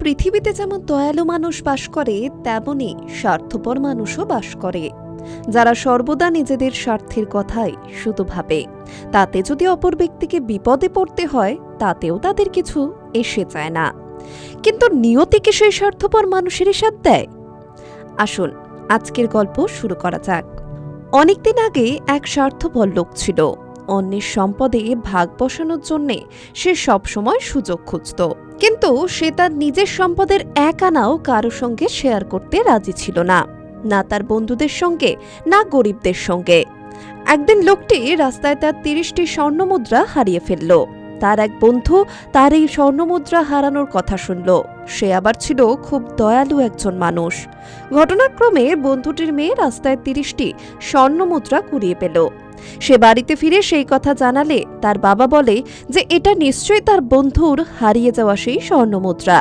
পৃথিবীতে যেমন দয়ালু মানুষ বাস করে তেমনই স্বার্থপর মানুষও বাস করে। যারা সর্বদা নিজেদের স্বার্থের কথাই শুধু ভাবে। তাতে যদি অপর ব্যক্তিকে বিপদে পড়তে হয়, তাতেও তাদের কিছু এসে যায় না। কিন্তু নিয়তিকে সেই স্বার্থপর মানুষেরই সাথ দেয়? আসুন, আজকের গল্প শুরু করা যাক। অনেকদিন আগে এক স্বার্থপর লোক ছিল। অন্যের সম্পদে ভাগ বসানোর জন্যে সে সবসময় সুযোগ খুঁজত। কিন্তু সে তার নিজের সম্পদের এক আনাও কারও সঙ্গে শেয়ার করতে রাজি ছিল না। না তার বন্ধুদের সঙ্গে, না গরিবদের সঙ্গে। একদিন লোকটি রাস্তায় তার তিরিশটি স্বর্ণমুদ্রা হারিয়ে ফেলল। তার এক বন্ধু তার এই স্বর্ণমুদ্রা হারানোর কথা শুনল। সে আবার ছিল খুব দয়ালু একজন মানুষ। ঘটনাক্রমে বন্ধুটির মেয়ে রাস্তায় তিরিশটি স্বর্ণমুদ্রা কুড়িয়ে পেল। সে বাড়িতে ফিরে সেই কথা জানালে তার বাবা বলে যে এটা নিশ্চয়ই তার বন্ধুর হারিয়ে যাওয়া সেই স্বর্ণমুদ্রা।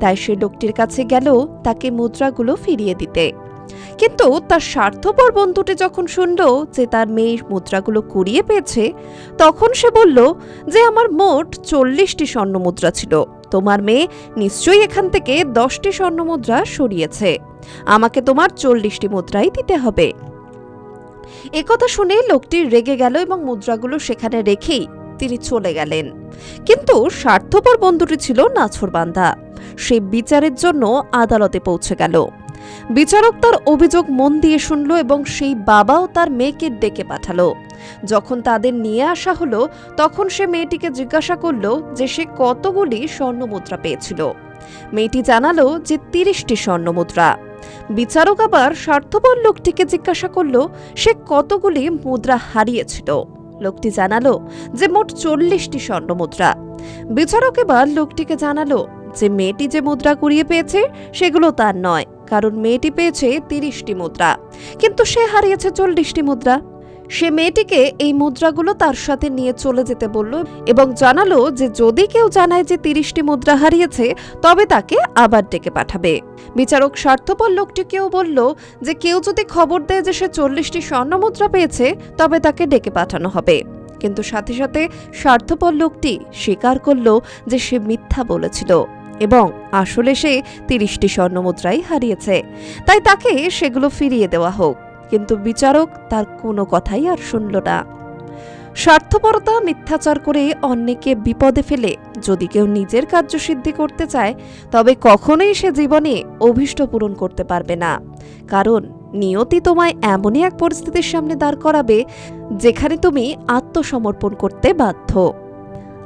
তাই সে লোকটির কাছে গেল তাকে মুদ্রাগুলো ফিরিয়ে দিতে। কিন্তু তার স্বার্থপর বন্ধুটি যখন শুনল যে তার মেয়ে মুদ্রাগুলো কুড়িয়ে পেয়েছে, তখন সে বলল যে আমার মোট চল্লিশটি স্বর্ণমুদ্রা ছিল। তোমার মেয়ে নিশ্চয়ই এখান থেকে দশটি স্বর্ণমুদ্রা সরিয়েছে। আমাকে তোমার চল্লিশটি মুদ্রাই দিতে হবে। একথা শুনে লোকটি রেগে গেল এবং মুদ্রাগুলো সেখানে রেখেই তিনি চলে গেলেন। কিন্তু স্বার্থপর বন্ধুটি ছিল নাছরবান্ধা। সে বিচারের জন্য আদালতে পৌঁছে গেল। বিচারক তার অভিযোগ মন দিয়ে শুনল এবং সেই বাবাও তার মেয়েকে ডেকে পাঠালো। যখন তাদের নিয়ে আসা হলো, তখন সে মেয়েটিকে জিজ্ঞাসা করল যে সে কতগুলি স্বর্ণমুদ্রা পেয়েছিল। মেয়েটি জানালো যে তিরিশটি স্বর্ণমুদ্রা। বিচারক আবার স্বার্থপর লোকটিকে জিজ্ঞাসা করল সে কতগুলি মুদ্রা হারিয়েছিল। লোকটি জানালো যে মোট চল্লিশটি স্বর্ণমুদ্রা। বিচারক এবার লোকটিকে জানালো যে মেয়েটি যে মুদ্রা কুড়িয়ে পেয়েছে, সেগুলো তার নয়। কারণ মেয়েটি পেয়েছে তিরিশটি মুদ্রা। কিন্তু সে হারিয়েছে চল্লিশটি মুদ্রা। সে মেয়েটিকে এই মুদ্রাগুলো তার সাথে নিয়ে চলে যেতে বলল এবং জানালো যে যদি কেউ জানায় যে তিরিশটি মুদ্রা হারিয়েছে, তবে তাকে আবার ডেকে পাঠাবে। বিচারক স্বার্থপর লোকটিকেও বলল যে কেউ যদি খবর দেয় যে সে চল্লিশটি স্বর্ণ মুদ্রা পেয়েছে, তবে তাকে ডেকে পাঠানো হবে। কিন্তু সাথে সাথে স্বার্থপর লোকটি স্বীকার করল যে সে মিথ্যা বলেছিল। এবং আসলে সে তিরিশটি স্বর্ণমুদ্রাই হারিয়েছে। তাই তাকে সেগুলো ফিরিয়ে দেওয়া হোক, কিন্তু বিচারক তার কোনো কথাই আর শুনল না। স্বার্থপরতা মিথ্যাচার করে অন্যকে বিপদে ফেলে যদি কেউ নিজের কার্যসিদ্ধি করতে চায়, তবে কখনোই সে জীবনে অভীষ্ট পূরণ করতে পারবে না। কারণ নিয়তি তোমায় এমনই এক পরিস্থিতির সামনে দাঁড় করাবে, যেখানে তুমি আত্মসমর্পণ করতে বাধ্য।